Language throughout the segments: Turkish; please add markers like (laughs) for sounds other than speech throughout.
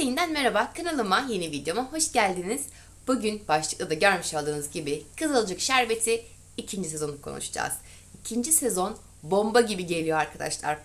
Hüseyin'den merhaba. Kanalıma yeni videoma hoş geldiniz. Bugün başlıkta da görmüş olduğunuz gibi Kızılcık Şerbeti ikinci sezonu konuşacağız. İkinci sezon bomba gibi geliyor arkadaşlar.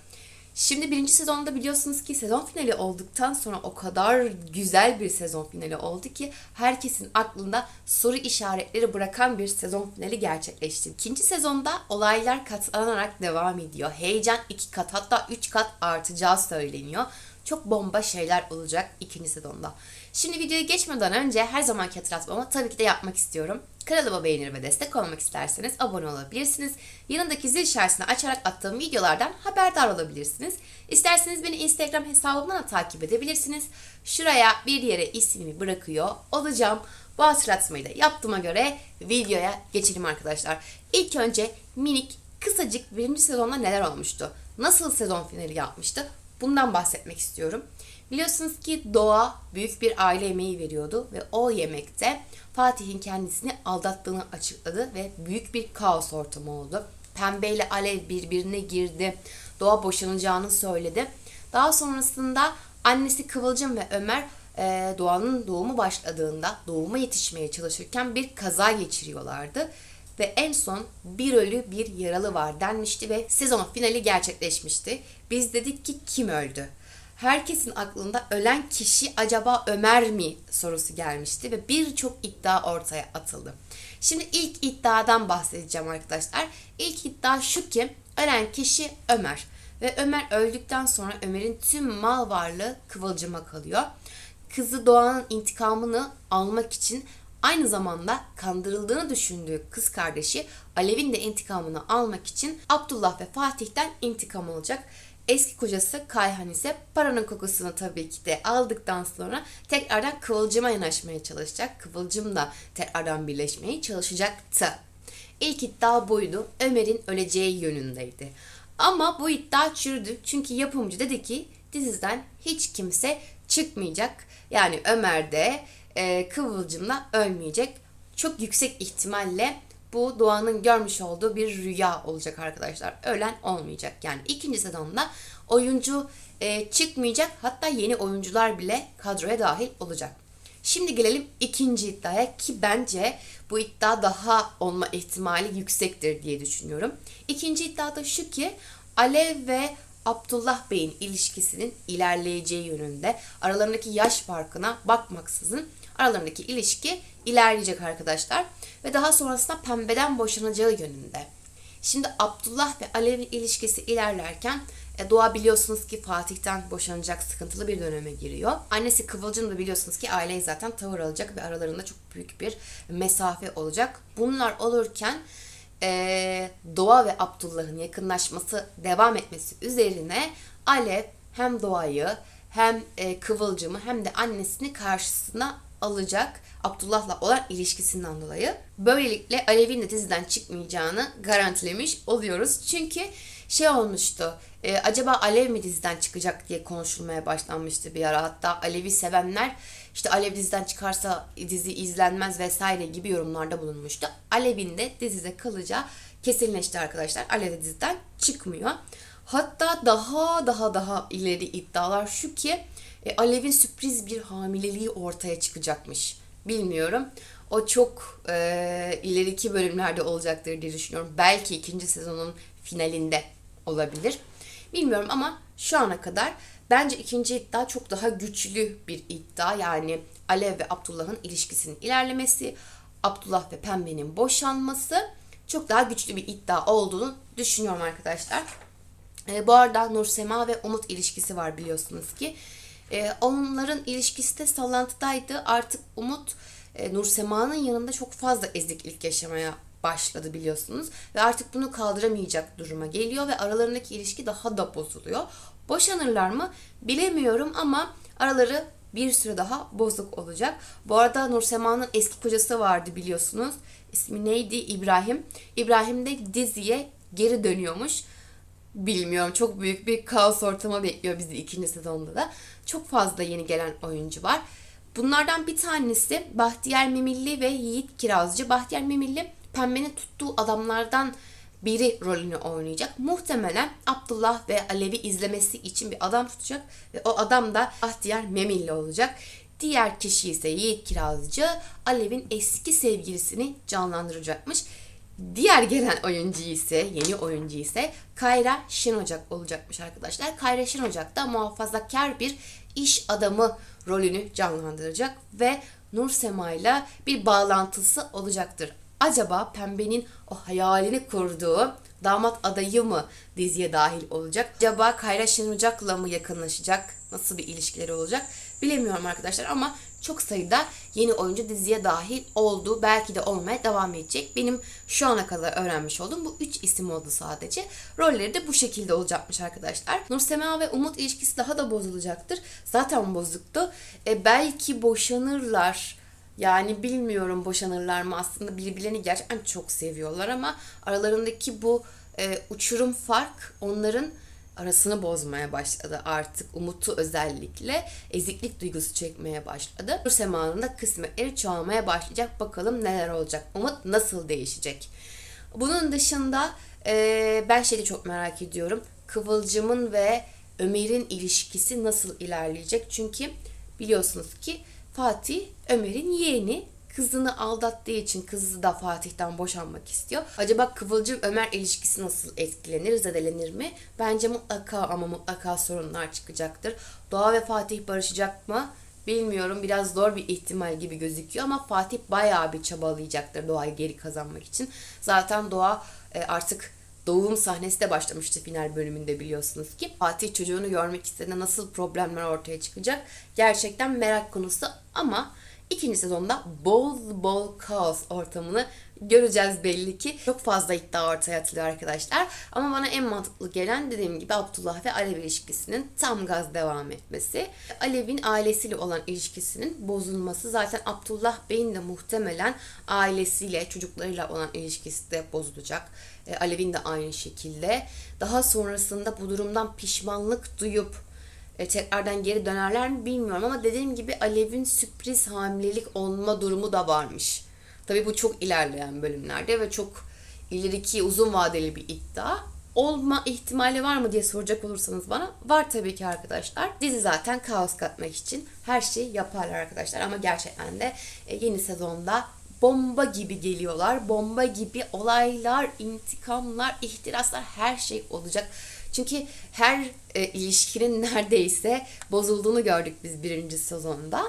Şimdi birinci sezonda biliyorsunuz ki sezon finali olduktan sonra o kadar güzel bir sezon finali oldu ki herkesin aklında soru işaretleri bırakan bir sezon finali gerçekleşti. İkinci sezonda olaylar katlanarak devam ediyor. Heyecan iki kat hatta üç kat artacağı söyleniyor. Çok bomba şeyler olacak ikinci sezonda. Şimdi videoya geçmeden önce her zamanki hatırlatmamı tabii ki de yapmak istiyorum. Kanalıma beğenir ve destek olmak isterseniz abone olabilirsiniz. Yanındaki zil işaretini açarak attığım videolardan haberdar olabilirsiniz. İsterseniz beni Instagram hesabımdan da takip edebilirsiniz. Şuraya bir yere ismimi bırakıyor olacağım. Bu hatırlatmayı da yaptığıma göre videoya geçelim arkadaşlar. İlk önce minik kısacık birinci sezonda neler olmuştu? Nasıl sezon finali yapmıştı? Bundan bahsetmek istiyorum. Biliyorsunuz ki Doğa büyük bir aile yemeği veriyordu ve o yemekte Fatih'in kendisini aldattığını açıkladı ve büyük bir kaos ortamı oldu. Pembe ile Alev birbirine girdi. Doğa boşanacağını söyledi. Daha sonrasında annesi Kıvılcım ve Ömer e, Doğan'ın doğumu başladığında doğuma yetişmeye çalışırken bir kaza geçiriyorlardı. Ve en son bir ölü bir yaralı var denmişti ve sezon finali gerçekleşmişti. Biz dedik ki kim öldü? Herkesin aklında ölen kişi acaba Ömer mi sorusu gelmişti ve birçok iddia ortaya atıldı. Şimdi ilk iddiadan bahsedeceğim arkadaşlar. İlk iddia şu ki ölen kişi Ömer ve Ömer öldükten sonra Ömer'in tüm mal varlığı Kıvılcım'a kalıyor. Kızı Doğan'ın intikamını almak için Aynı zamanda kandırıldığını düşündüğü kız kardeşi Alev'in de intikamını almak için Abdullah ve Fatih'ten intikam alacak. Eski kocası Kayhan ise paranın kokusunu tabii ki de aldıktan sonra tekrardan Kıvılcım'a yanaşmaya çalışacak. Kıvılcım da tekrardan birleşmeye çalışacaktı. İlk iddia buydu. Ömer'in öleceği yönündeydi. Ama bu iddia çürüdü. Çünkü yapımcı dedi ki diziden hiç kimse çıkmayacak. Yani Ömer de e, Kıvılcım'la ölmeyecek. Çok yüksek ihtimalle bu Doğan'ın görmüş olduğu bir rüya olacak arkadaşlar. Ölen olmayacak. Yani ikinci sezonda oyuncu e, çıkmayacak. Hatta yeni oyuncular bile kadroya dahil olacak. Şimdi gelelim ikinci iddiaya ki bence bu iddia daha olma ihtimali yüksektir diye düşünüyorum. İkinci iddia da şu ki Alev ve Abdullah Bey'in ilişkisinin ilerleyeceği yönünde aralarındaki yaş farkına bakmaksızın aralarındaki ilişki ilerleyecek arkadaşlar. Ve daha sonrasında pembeden boşanacağı yönünde. Şimdi Abdullah ve Alev'in ilişkisi ilerlerken e, Doğa biliyorsunuz ki Fatih'ten boşanacak sıkıntılı bir döneme giriyor. Annesi Kıvılcım da biliyorsunuz ki aileyi zaten tavır alacak ve aralarında çok büyük bir mesafe olacak. Bunlar olurken e, Doğa ve Abdullah'ın yakınlaşması devam etmesi üzerine Alev hem Doğa'yı hem e, Kıvılcım'ı hem de annesini karşısına alacak Abdullah'la olan ilişkisinden dolayı. Böylelikle Alev'in de diziden çıkmayacağını garantilemiş oluyoruz. Çünkü şey olmuştu. E, acaba Alev mi diziden çıkacak diye konuşulmaya başlanmıştı bir ara. Hatta Alev'i sevenler işte Alev diziden çıkarsa dizi izlenmez vesaire gibi yorumlarda bulunmuştu. Alev'in de dizide kalacağı kesinleşti arkadaşlar. Alev de diziden çıkmıyor. Hatta daha daha daha ileri iddialar şu ki e, Alev'in sürpriz bir hamileliği ortaya çıkacakmış. Bilmiyorum. O çok e, ileriki bölümlerde olacaktır diye düşünüyorum. Belki ikinci sezonun finalinde olabilir. Bilmiyorum ama şu ana kadar bence ikinci iddia çok daha güçlü bir iddia. Yani Alev ve Abdullah'ın ilişkisinin ilerlemesi, Abdullah ve Pembe'nin boşanması çok daha güçlü bir iddia olduğunu düşünüyorum arkadaşlar. E, bu arada Nursema ve Umut ilişkisi var biliyorsunuz ki. E, onların ilişkisi de sallantıdaydı. Artık Umut e, Nursema'nın yanında çok fazla eziklik yaşamaya başladı biliyorsunuz. Ve artık bunu kaldıramayacak duruma geliyor ve aralarındaki ilişki daha da bozuluyor. Boşanırlar mı bilemiyorum ama araları bir süre daha bozuk olacak. Bu arada Nursema'nın eski kocası vardı biliyorsunuz. İsmi neydi? İbrahim. İbrahim de diziye geri dönüyormuş bilmiyorum. Çok büyük bir kaos ortamı bekliyor bizi ikinci sezonda da. Çok fazla yeni gelen oyuncu var. Bunlardan bir tanesi Bahtiyar Memilli ve Yiğit Kirazcı. Bahtiyar Memilli Pembe'nin tuttuğu adamlardan biri rolünü oynayacak. Muhtemelen Abdullah ve Alev'i izlemesi için bir adam tutacak ve o adam da Ahtiyar Memilli olacak. Diğer kişi ise Yiğit Kirazcı Alev'in eski sevgilisini canlandıracakmış. Diğer gelen oyuncu ise, yeni oyuncu ise Kayra Şenocak olacakmış arkadaşlar. Kayra Şenocak da muhafazakar bir iş adamı rolünü canlandıracak ve Nur Sema'yla bir bağlantısı olacaktır. Acaba Pembe'nin o hayalini kurduğu damat adayı mı diziye dahil olacak? Acaba Kayra Şenocak'la mı yakınlaşacak? Nasıl bir ilişkileri olacak? Bilemiyorum arkadaşlar ama çok sayıda yeni oyuncu diziye dahil oldu. Belki de olmaya devam edecek. Benim şu ana kadar öğrenmiş olduğum bu üç isim oldu sadece. Rolleri de bu şekilde olacakmış arkadaşlar. Nursema ve Umut ilişkisi daha da bozulacaktır. Zaten bozuktu. E, belki boşanırlar. Yani bilmiyorum boşanırlar mı aslında birbirlerini gerçekten çok seviyorlar ama aralarındaki bu e, uçurum fark onların arasını bozmaya başladı artık. Umut'u özellikle eziklik duygusu çekmeye başladı. Bu Sema'nın da kısmetleri çoğalmaya başlayacak. Bakalım neler olacak. Umut nasıl değişecek? Bunun dışında e, ben şeyi çok merak ediyorum. Kıvılcım'ın ve Ömer'in ilişkisi nasıl ilerleyecek? Çünkü biliyorsunuz ki Fatih Ömer'in yeğeni kızını aldattığı için kızı da Fatih'ten boşanmak istiyor. Acaba Kıvılcım Ömer ilişkisi nasıl etkilenir, zedelenir mi? Bence mutlaka ama mutlaka sorunlar çıkacaktır. Doğa ve Fatih barışacak mı? Bilmiyorum biraz zor bir ihtimal gibi gözüküyor ama Fatih bayağı bir çabalayacaktır Doğa'yı geri kazanmak için. Zaten Doğa e, artık doğum sahnesi de başlamıştı final bölümünde biliyorsunuz ki. Fatih çocuğunu görmek istediğinde nasıl problemler ortaya çıkacak gerçekten merak konusu ama ikinci sezonda bol bol kaos ortamını göreceğiz belli ki. Çok fazla iddia ortaya atılıyor arkadaşlar. Ama bana en mantıklı gelen dediğim gibi Abdullah ve Alev ilişkisinin tam gaz devam etmesi. Alev'in ailesiyle olan ilişkisinin bozulması. Zaten Abdullah Bey'in de muhtemelen ailesiyle, çocuklarıyla olan ilişkisi de bozulacak. E, Alev'in de aynı şekilde. Daha sonrasında bu durumdan pişmanlık duyup e, tekrardan geri dönerler mi bilmiyorum ama dediğim gibi Alev'in sürpriz hamilelik olma durumu da varmış. Tabii bu çok ilerleyen bölümlerde ve çok ileriki uzun vadeli bir iddia. Olma ihtimali var mı diye soracak olursanız bana var tabii ki arkadaşlar. Dizi zaten kaos katmak için her şeyi yaparlar arkadaşlar ama gerçekten de e, yeni sezonda bomba gibi geliyorlar. Bomba gibi olaylar, intikamlar, ihtiraslar her şey olacak. Çünkü her e, ilişkinin (laughs) neredeyse bozulduğunu gördük biz birinci sezonda.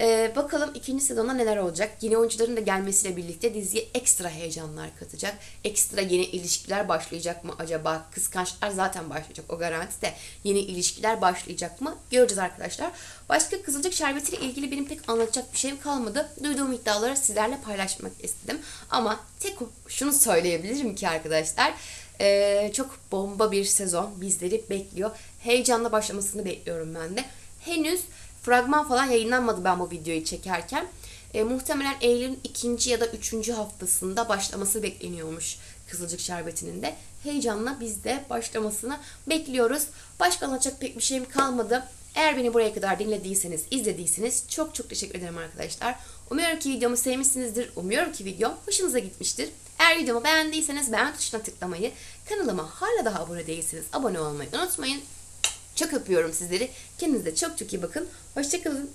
E, bakalım ikinci sezonda neler olacak? Yeni oyuncuların da gelmesiyle birlikte diziye ekstra heyecanlar katacak. Ekstra yeni ilişkiler başlayacak mı acaba? Kıskançlar zaten başlayacak o garanti de. Yeni ilişkiler başlayacak mı? Göreceğiz arkadaşlar. Başka Kızılcık Şerbeti ile ilgili benim pek anlatacak bir şeyim kalmadı. Duyduğum iddiaları sizlerle paylaşmak istedim. Ama tek şunu söyleyebilirim ki arkadaşlar. Ee, çok bomba bir sezon bizleri bekliyor. Heyecanla başlamasını bekliyorum ben de. Henüz fragman falan yayınlanmadı ben bu videoyu çekerken. E, muhtemelen Eylül'ün ikinci ya da üçüncü haftasında başlaması bekleniyormuş Kızılcık Şerbeti'nin de. Heyecanla biz de başlamasını bekliyoruz. Başka anlatacak pek bir şeyim kalmadı. Eğer beni buraya kadar dinlediyseniz, izlediyseniz çok çok teşekkür ederim arkadaşlar. Umuyorum ki videomu sevmişsinizdir. Umuyorum ki videom hoşunuza gitmiştir. Eğer videomu beğendiyseniz beğen tuşuna tıklamayı, kanalıma hala daha abone değilseniz abone olmayı unutmayın. Çok öpüyorum sizleri. Kendinize çok çok iyi bakın. Hoşçakalın.